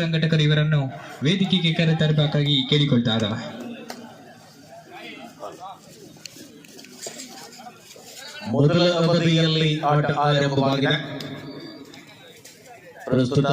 ಸಂಘಟಕರು ಇವರನ್ನು ವೇದಿಕೆಗೆ ಕರೆತರಬೇಕಾಗಿ ಕೇಳಿಕೊಳ್ತಾರ? ಮೊದಲ ಅವಧಿಯಲ್ಲಿ ಆಟ ಆರಂಭವಾಗಿದೆ. ಪ್ರಸ್ತುತ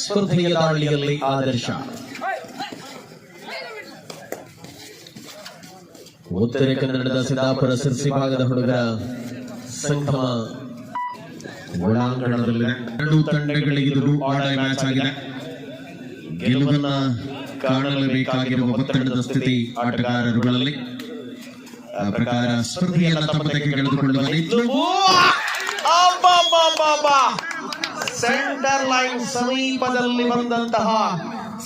ಸ್ಪರ್ಧೆಯ ದಾಳಿಯಲ್ಲಿ ಆದರ್ಶ. ಉತ್ತರ ಕನ್ನಡದ ಸಿದ್ದಾಪುರ ಸಿರ್ಸಿ ಭಾಗದ ಹುಡುಗರ ಸಂಗಮ ಒಳಾಂಗಣದಲ್ಲಿ ಎರಡು ತಂಡಗಳಿಗೆ ಇದು ಆಡ ಮ್ಯಾಚ್ ಆಗಿದೆ. ಗೆಲುವನ್ನ ಕಾಣಲೇಬೇಕಾಗಿರುವ ಒತ್ತಡದ ಸ್ಥಿತಿ ಆಟಗಾರರುಗಳಲ್ಲಿ. ಆ ಪ್ರಕಾರ ಸ್ಪರ್ಧೆಯನ್ನ ತಮ್ಮ ತೆಗೆದುಕೊಳ್ಳುವ ನಿಲುವು ಸೆಂಟರ್ ಲೈನ್ ಸಮೀಪದಲ್ಲಿ ಬಂದಂತಹ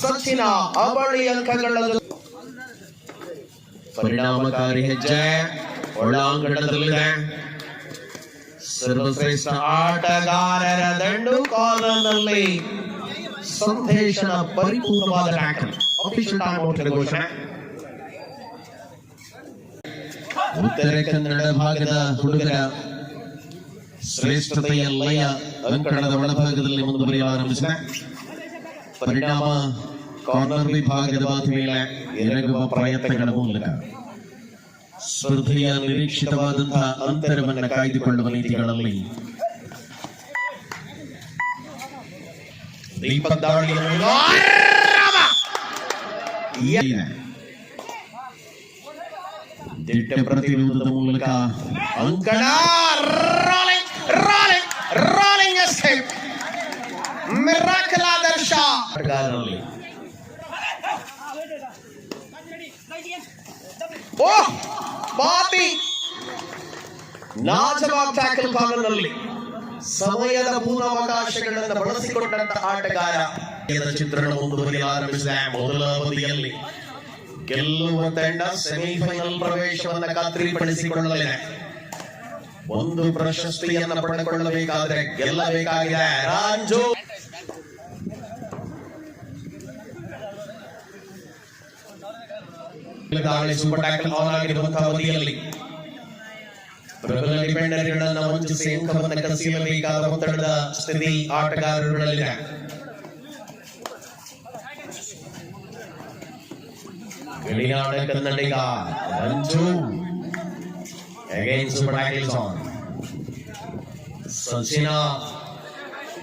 ಸಚಿನ ಅವಳಿ ಅಂಕಗಳ ಪರಿಣಾಮಕಾರಿ ಹೆಜ್ಜೆ ಒಳಾಂಗಣದಲ್ಲಿದೆ. ಸರ್ವಶ್ರೇಷ್ಠ ಆಟಗಾರರ ದಂಡು ಕಾಲದಲ್ಲಿ ಸಂದೇಶನ ಪರಿಪೂರ್ಣವಾದ ಟ್ಯಾಕಲ್ ಅಫಿಷಿಯಲ್ ಟೈಮ್ ಔಟ್ ಘೋಷಣೆ. ಉತ್ತರ ಕನ್ನಡ ಭಾಗದ ಹುಡುಗರ ಶ್ರೇಷ್ಠತೆಯ ಲಯ ಅಂಕಣದ ಒಳಭಾಗದಲ್ಲಿ ಮುಂದುವರಿಯಲು ಆರಂಭಿಸಿದೆ. ಪರಿಣಾಮ ಕಾರ್ನರ್ ವಿಭಾಗದ ಬಾತಿ ಮೇಲೆ ಎರಗುವ ಪ್ರಯತ್ನಗಳ ಮೂಲಕ ಸ್ಪರ್ಧೆಯ ನಿರೀಕ್ಷಿತವಾದಂತಹ ಅಂತರವನ್ನು ಕಾಯ್ದುಕೊಳ್ಳುವ ನೀತಿಗಳಲ್ಲಿ ದೀಪಕ್ ದಾಳಿಯ ಮೂಲಕ ಇದೆ. ದಿಟ್ಟ ಪ್ರತಿರೋಧದ ಮೂಲಕ ಅಂಕಣ rolling rolling rolling escape miracle ಆದರ್ಶ ಆಟಗಾರರಲ್ಲಿ ಓ ಬಾತಿ ನಾಜವಾಬ್ ಟ್ಯಾಕಲ್ ಕಾಲದಲ್ಲಿ ಸಮಯದ ಪೂರ್ಣಾವಕಾಶಗಳನ್ನು ಬಳಸಿಕೊಂಡಂತ ಆಟಗಾರ. ದ ಚಿತ್ರಣ ಮುಂದುವರಿಯಲು ಮೊದಲ ಅವಧಿಯಲ್ಲಿ. ಗೆಲ್ಲುವ ತಂಡ ಸೆಮಿಫೈನಲ್ ಪ್ರವೇಶವನ್ನು ಖಾತ್ರಿಪಡಿಸಿಕೊಳ್ಳಲಿದೆ. ಒಂದು ಪ್ರಶಸ್ತಿಯನ್ನು ಪಡೆದುಕೊಳ್ಳಬೇಕಾದ್ರೆ ಗೆಲ್ಲಬೇಕಾಗಿದೆ. ರಾಂಜು! ದಾಳಿ ಸೂಪರ್ ಟ್ಯಾಕಲ್ ಆನ್ ಆಗಿರುವಂತಹ ಅವಧಿಯಲ್ಲಿ. ಪ್ರಬಲ ಡಿಪೆಂಡರ್ಗಳನ್ನ ವಂಚಿಸಿ ಅಂಕವನ್ನು ಕಸಿಯಬೇಕಾದ ಒತ್ತಡದ ಸ್ಥಿತಿ ಆಟಗಾರರಲ್ಲಿದೆ ಗಡಿನಾಡ ಕನ್ನಡಿಗ Ranju again super tackles on Sachin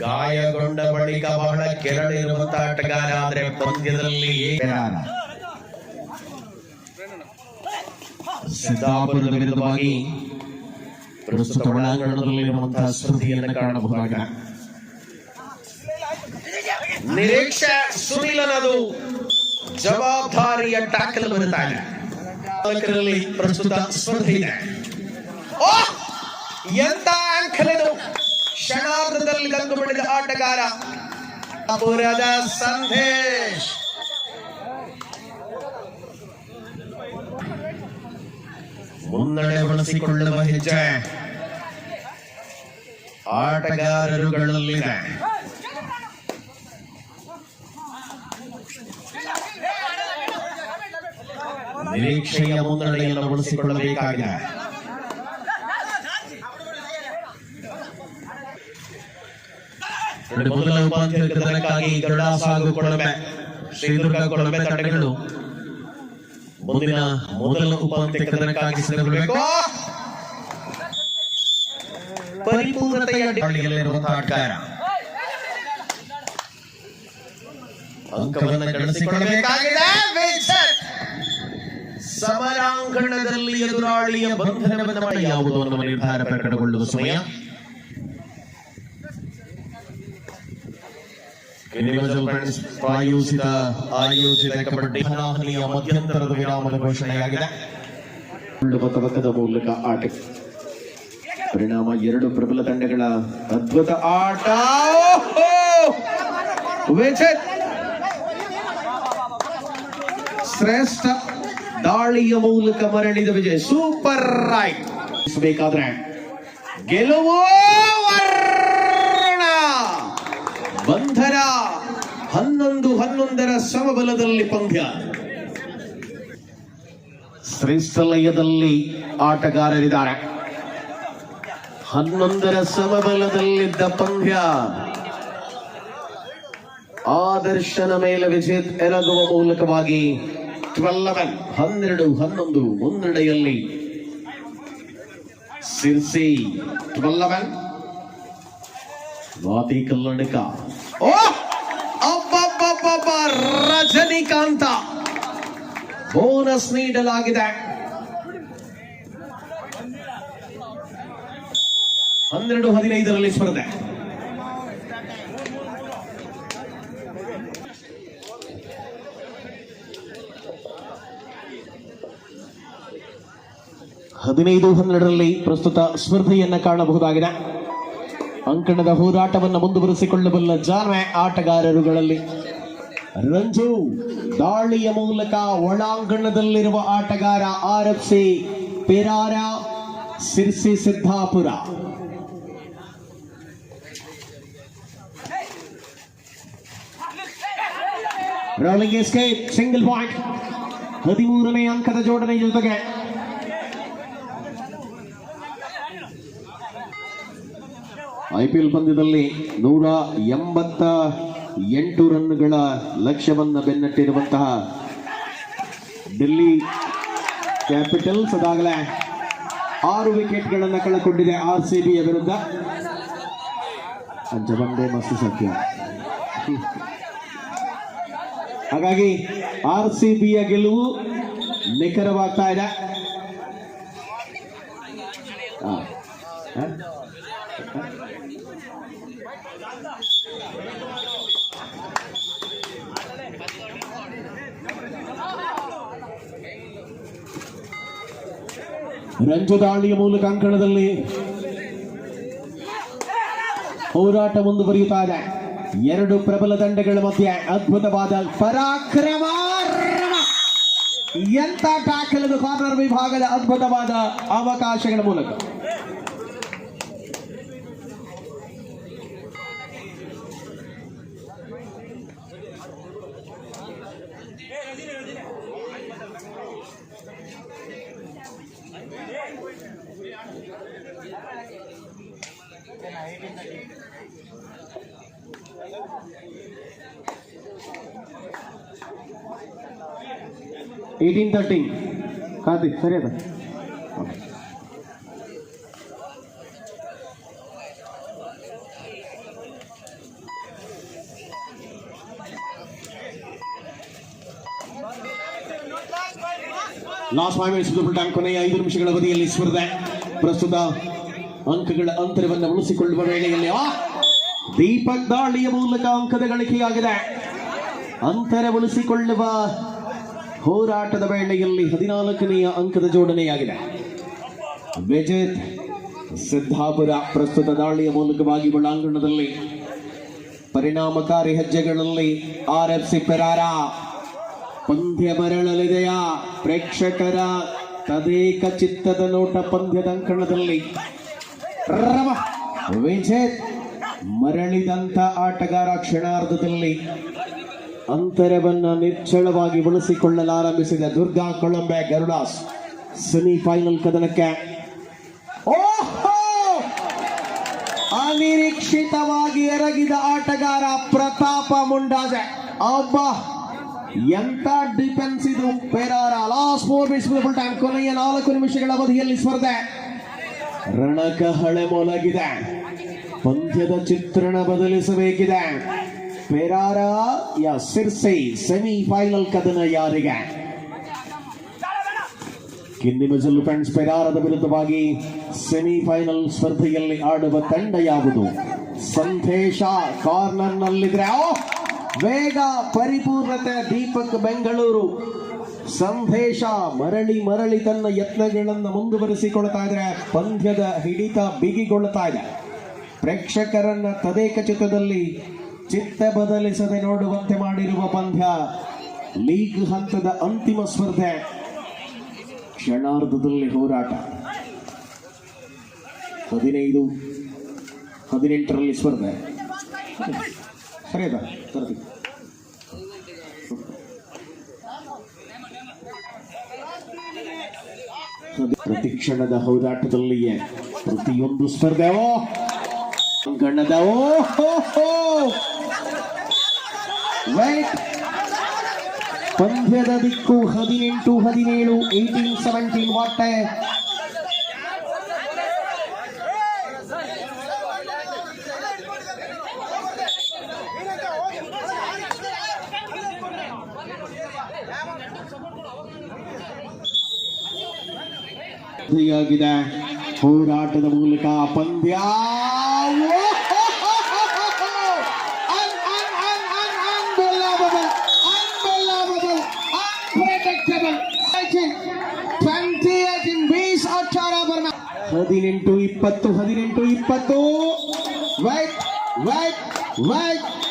ಗಾಯಗೊಂಡ ಬಳಿಕ ಬಹಳ ಕೆರಳಿರುವಂತಹ ಆಟಗಾರ ಆದ್ರೆ ಪಂದ್ಯದಲ್ಲಿ ಏರಾರ. ಸಿದ್ದಾಪುರದ ವಿರುದ್ಧವಾಗಿ ಪ್ರಸ್ತುತ ಒಳಾಂಗಣದಲ್ಲಿರುವಂತಹ ಸ್ಮೃತಿಯನ್ನು ಕಾಣಬಹುದಾಗಿದೆ. ನಿರೀಕ್ಷೆ ಸುನಿಲನದು ಜವಾಬ್ದಾರಿಯ ಟ್ಯಾಕಲ್ ಬರುತ್ತಾ ಇದೆ. ನಾಲ್ಕರಲ್ಲಿ ಪ್ರಸ್ತುತ ಸ್ಪರ್ಧೆ ಇದೆ. ಓ! ಎಂತ ಆಂಕಲ್ ಇದು ಕ್ಷಣಾರ್ಧದಲ್ಲಿ ಕಂಡು ಬಿಡಿದ ಆಟಗಾರ ಪುರದ ಸಂದೇಶ್. ಮುನ್ನಡೆ ಬಳಸಿಕೊಳ್ಳುವ ಹೆಜ್ಜೆ. ಆಟಗಾರರುಗಳಲ್ಲಿದೆ. ನಿರೀಕ್ಷೆಯ ಮುನ್ನಡೆಯನ್ನು ಬಳಸಿಕೊಳ್ಳಬೇಕಾಗಿದೆ ಮೊದಲ ಉಪಾಂತ್ಯಕ್ಕಾಗಿ ಕ್ರೀಡಾ ಸಾಗು ಕೊಳಮೆ ಶ್ರೀದುರ್ಗ ಕೊಳಮೆ ತಂಡಗಳು. ಮುಂದಿನ ಮೊದಲ ಉಪಾಂತ್ಯ ಕದನಕ್ಕಾಗಿ ಸಿದ್ಧಗೊಳ್ಳಬೇಕು? ಪರಿಪೂರ್ಣತೆಯ ದಾಳಿಯಲ್ಲಿರುವಂತಹ ಆಟಗಾರ ಅಂಕವನ್ನು ಗಳಿಸಿಕೊಳ್ಳಬೇಕಾಗಿದೆ. ಸಮರಾಂಗಣದಲ್ಲಿ ಎದುರಾಳಿಯ ಬಂಧನವನ್ನು ಯಾವುದು ಅನ್ನುವ ನಿರ್ಧಾರ ಪ್ರಕಟಗೊಳ್ಳುವ ಸಮಯ. ಇಂಡಿವಿಜುವಲ್ ಫ್ರೆಂಡ್ಸ್ ಪ್ರಾಯೋಜಿತ ಆಯೋಜಿತ ಕಬಡ್ಡಿ ಹನಾಹನಿಯ ಮಧ್ಯಂತರದ ವಿರಾಮದ ಘೋಷಣೆಯಾಗಿದೆ. ಪದಕದ ಮೂಲಕ ಆಟ. ಪರಿಣಾಮ ಎರಡು ಪ್ರಬಲ ತಂಡಗಳ ಅದ್ಭುತ ಆಟ. ಶ್ರೇಷ್ಠ ದಾಳಿಯ ಮೂಲಕ ಮರಳಿದ ವಿಜಯ್. Super right. ಬೇಕಾದ್ರೆ ಗೆಲುವು. ಬಂಧನ! ಹನ್ನೊಂದರ ಸಮಬಲದಲ್ಲಿ ಪಂದ್ಯ. ಶ್ರೀಸ್ಥಲಯದಲ್ಲಿ ಲಯದಲ್ಲಿ ಆಟಗಾರರಿದ್ದಾರೆ. ಹನ್ನೊಂದರ ಸಮಬಲದಲ್ಲಿದ್ದ ಪಂದ್ಯ. ಆದರ್ಶನ ಮೇಲೆ ವಿಜಿತ್ ಎರಗುವ ಮೂಲಕವಾಗಿ ಟ್ವೆಲ್ಲವೆನ್, ಹನ್ನೆರಡು, ಹನ್ನೊಂದು ಮುನ್ನಡೆಯಲ್ಲಿ ಸಿರ್ಸಿ ಟ್ವೆಲ್ಲವೆನ್. ವಾತಿ ಕಲ್ಲಣಿಕ. ಓ! ಬೋನಸ್ ನೀಡಲಾಗಿದೆ. ಹನ್ನೆರಡು ಹದಿನೈದರಲ್ಲಿ ಸ್ಪರ್ಧೆ. ಹದಿನೈದು ಹನ್ನೆರಡರಲ್ಲಿ ಪ್ರಸ್ತುತ ಸ್ಪರ್ಧೆಯನ್ನು ಕಾಣಬಹುದಾಗಿದೆ. ಅಂಕಣದ ಹೋರಾಟವನ್ನು ಮುಂದುವರಿಸಿಕೊಳ್ಳಬಲ್ಲ ಜಾನ್ವೆ ಆಟಗಾರರುಗಳಲ್ಲಿ ರಂಜು ದಾಳಿಯ ಮೂಲಕ ಒಳಾಂಗಣದಲ್ಲಿರುವ ಆಟಗಾರ R F C Perara Sirsi Siddapura rolling escape single point ಹದಿಮೂರನೇ ಅಂಕದ ಜೋಡಣೆ ಜೊತೆಗೆ ಐಪಿಎಲ್ ಪಂದ್ಯದಲ್ಲಿ ನೂರ ಎಂಬತ್ತ ಎಂಟು ರನ್ಗಳ ಲಕ್ಷ್ಯವನ್ನು ಬೆನ್ನಟ್ಟಿರುವಂತಹ ಡೆಲ್ಲಿ ಕ್ಯಾಪಿಟಲ್ಸ್ ಅದಾಗಲೇ ಆರು ವಿಕೆಟ್ಗಳನ್ನು ಕಳೆಕೊಂಡಿದೆ ಆರ್ ಸಿ ಬಿಯ ವಿರುದ್ಧ ಅಂಜಬಂದೆ ಮಸ್ತು ಸತ್ಯ. ಹಾಗಾಗಿ ಆರ್ ಸಿ ಬಿಯ ಗೆಲುವು ನಿಖರವಾಗ್ತಾ ಇದೆ. ರಂಜು ದಾಳಿಯ ಮೂಲಕ ಅಂಕಣದಲ್ಲಿ ಹೋರಾಟ ಮುಂದುವರಿಯುತ್ತಾ ಎರಡು ಪ್ರಬಲ ತಂಡಗಳ ಮಧ್ಯೆ ಅದ್ಭುತವಾದ ಪರಾಕ್ರಮ ಎಂತ ಟ್ಯಾಕಲ್ ಕಾರ್ನರ್ ವಿಭಾಗದ ಅದ್ಭುತವಾದ ಅವಕಾಶಗಳ ಮೂಲಕ. ಏಯ್ಟೀನ್ ತರ್ಟೀನ್ ಕಾರ್ತಿಕ್ ಸರಿ ಅದ ಲಾಸ್ಟ್ ಫೈವ್ ಮಿನಿಟ್ಸ್ ಕೊನೆಯ ಐದು ನಿಮಿಷಗಳ ಅವಧಿಯಲ್ಲಿ ಸ್ಪರ್ಧೆ ಪ್ರಸ್ತುತ ಅಂಕಗಳ ಅಂತರವನ್ನು ಉಳಿಸಿಕೊಳ್ಳುವ ವೇಳೆಯಲ್ಲಿ ದೀಪ ದೀಪಕ್ ದಾಳಿಯ ಮೂಲಕ ಅಂಕದ ಗಳಿಕೆಯಾಗಿದೆ. ಅಂತರ ಉಳಿಸಿಕೊಳ್ಳುವ ಹೋರಾಟದ ವೇಳೆಯಲ್ಲಿ ಹದಿನಾಲ್ಕನೆಯ ಅಂಕದ ಜೋಡಣೆಯಾಗಿದೆ. ವಿಜೇತ್ ಸಿದ್ದಾಪುರ ಪ್ರಸ್ತುತ ದಾಳಿಯ ಮೂಲಕವಾಗಿ ಒಳಾಂಗಣದಲ್ಲಿ ಪರಿಣಾಮಕಾರಿ ಹೆಜ್ಜೆಗಳಲ್ಲಿ ಆರ್ ಎಫ್ ಸಿ ಪೆರಾರ. ಪಂದ್ಯ ಮರಳಲಿದೆಯಾ? ಪ್ರೇಕ್ಷಕರ ತದೇಕ ಚಿತ್ತದ ನೋಟ ಪಂದ್ಯದ ಅಂಕಣದಲ್ಲಿ ರವ. ವಿಜೇತ್ ಮರಳಿದಂತ ಆಟಗಾರ ಕ್ಷಣಾರ್ಧದಲ್ಲಿ ಅಂತರವನ್ನು ನಿಚ್ಚಳವಾಗಿ ಬಳಸಿಕೊಳ್ಳಲಾರಂಭಿಸಿದ ದುರ್ಗಾ ಕೊಳಂಬೆ ಗರುಡಾಸ್ ಸೆಮಿಫೈನಲ್ ಕದನಕ್ಕೆ. ಓಹೋ! ಅನಿರೀಕ್ಷಿತವಾಗಿ ಎರಗಿದ ಆಟಗಾರ ಪ್ರತಾಪ ಮುಂಡಾಜೆ. ಅಬ್ಬ! ಎಂತ ಡಿಫೆನ್ಸ್ ಇದು Perara. Last four minutes full time ಕೊನೆಯ ನಾಲ್ಕು ನಿಮಿಷಗಳ ಅವಧಿಯಲ್ಲಿ ಸ್ಪರ್ಧೆ. ರಣಕಹಳೆ ಮೊಲಗಿದೆ. ಪಂದ್ಯದ ಚಿತ್ರಣ ಬದಲಿಸಬೇಕಿದೆ. ಪೆರಾರ, ಯ ಸಿರ್ಸೈ ಸೆಮಿಫೈನಲ್ ಕದನ ಯಾರಿಗೆ? ಕಿನ್ನಿಮಜಲ್ ಫ್ರೆಂಡ್ಸ್, ಪೆರಾರದ ವಿರುದ್ಧವಾಗಿ ಸೆಮಿಫೈನಲ್ ಸ್ಪರ್ಧೆಯಲ್ಲಿ ಆಡುವ ತಂಡ ಯಾವುದು ಸಂದೇಶ ಕಾರ್ನರ್ ನಲ್ಲಿದ್ರೆ ಓ! ವೇಗ, ಪರಿಪೂರ್ಣತೆ, ದೀಪಕ್ ಬೆಂಗಳೂರು. ಸಂದೇಶ ಮರಳಿ ಮರಳಿ ತನ್ನ ಯತ್ನಗಳನ್ನು ಮುಂದುವರಿಸಿಕೊಳ್ತಾ ಇದ್ರೆ ಪಂದ್ಯದ ಹಿಡಿತ ಬಿಗಿಗೊಳ್ತಾ ಇದೆ. ಪ್ರೇಕ್ಷಕರನ್ನ ತದೇಕ ಚಿತ್ರದಲ್ಲಿ ಚಿತ್ತ ಬದಲಿಸದೆ ನೋಡುವಂತೆ ಮಾಡಿರುವ ಪಂದ್ಯ ಲೀಗ್ ಹಂತದ ಅಂತಿಮ ಸ್ಪರ್ಧೆ ಕ್ಷಣಾರ್ಧದಲ್ಲಿ ಹೋರಾಟ. ಹದಿನೈದು, ಹದಿನೆಂಟರಲ್ಲಿ ಸ್ಪರ್ಧೆ. ಸರಿ ಅದ ಪ್ರತಿ ಕ್ಷಣದ ಹೋರಾಟದಲ್ಲಿಯೇ ಪ್ರತಿಯೊಂದು ಸ್ಪರ್ಧೆ ಹೋ ವೈಟ್ ಪಂದ್ಯದ ದಿಕ್ಕು ಹದಿನೆಂಟು ಹದಿನೇಳು ಏಯ್ಟೀನ್ ಸೆವೆಂಟೀನ್ ವಾಟೆ ಆಗಿದೆ ಹೋರಾಟದ ಮೂಲಕ ಪಂದ್ಯ! ಹದಿನೆಂಟು ಇಪ್ಪತ್ತು ಹದಿನೆಂಟು ಇಪ್ಪತ್ತು. White white white